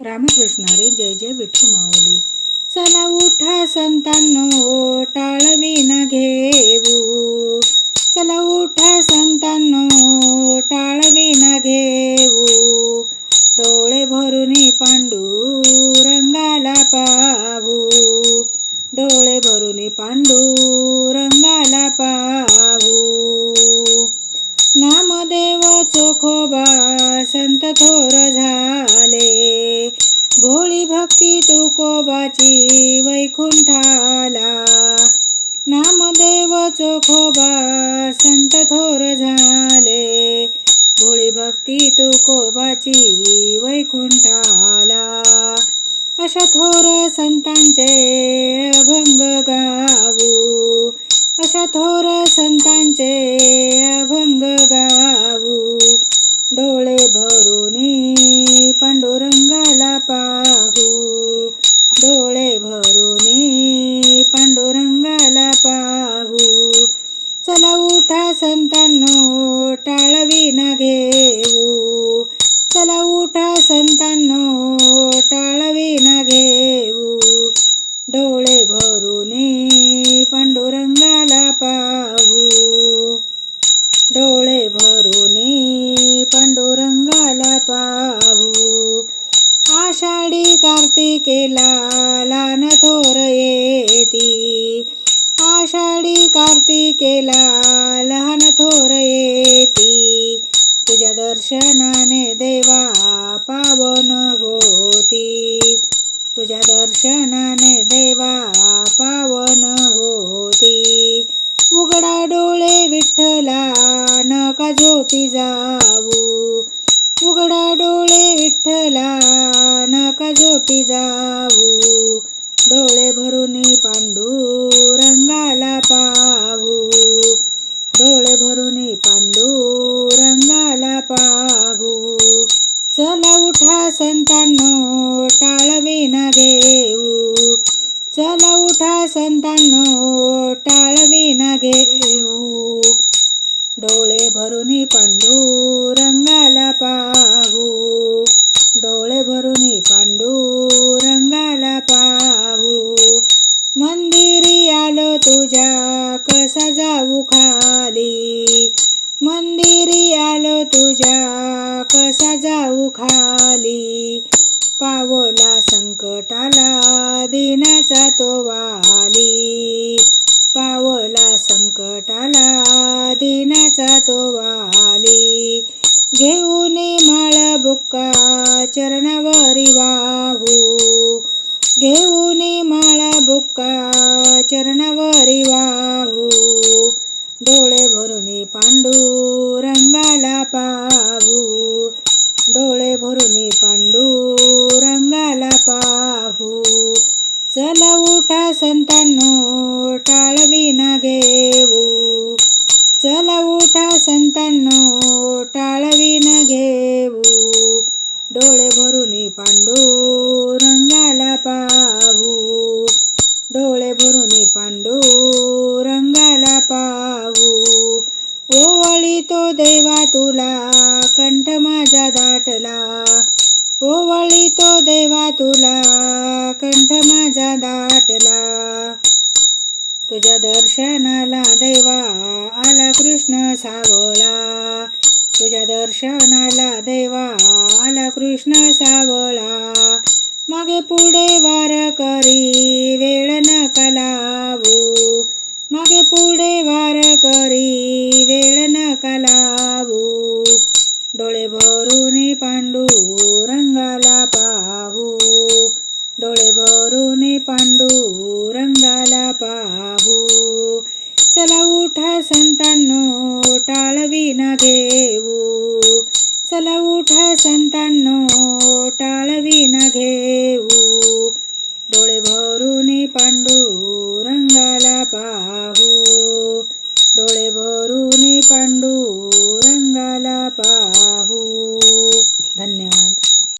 रामकृष्ण रे जय जय विठू माऊली चला उठा संतांनो टाळवी ना घेऊ. चला उठा संतांनो टाळवी ना घेऊ. डोळे भरून पांडू रंगाला पाहू. डोळे भरून पांडू रंगाला पाहू. नामदेव चोखोबा संत थोर झाले. भोळी भक्ती तुकोबाची वैकुंठाला. नामदेव चोखोबा संत थोर झाले. भोळी भक्ती तुकोबाची वैकुंठाला. अशा थोर संतांचे अभंग गाऊ. अशा थोर संतांचे ना घेऊ. चला उठा संतांनो टाळवी न घेऊ. डोळे भरून पांडुरंगाला पाहू. डोळे भरून पांडुरंगाला पाहू. आषाढी कार्तिकेला लहान थोर येती. आषाढी कार्तिकेला दर्शनाने देवा पावन होती. उघडा डोळे विठ्ठला नका झोपी जाऊ. उघडा डोळे विठ्ठला नका झोपी जाऊ. डोळे भरून पान चला उठा संतांनो टाळवी ना घेऊ चला उठा संतांनो टाळवी ना घेऊ जाऊ खाली. पावला संकटाला दिनाचा तो वाली. पावला संकटाला दिनाचा तो वाली. घेऊन माळ बुक्का चरणावरी वाहू. पाहू. चला उठा संतांनो टाळविना घेऊ. चला उठा संतांनो टाळविना घेऊ. डोळे भरून पांडू रंगाला पाहू. डोळे भरून पांडू रंगाला पाहू. ओवळी तो देवा तुला कंठ माझा दाटला. दर्शनाला देवा आला कृष्ण सावळा तुझ्या दर्शनाला देवा आला कृष्ण सावळा मागे पुढे वार करी वेळ न कलावू. मागे पुढे वार करी वेळ न कलावू. चला उठा संतांनो टाळवी न घेऊ डोळे भरून पांडू रंगाला पाहू डोळे भरून पांडू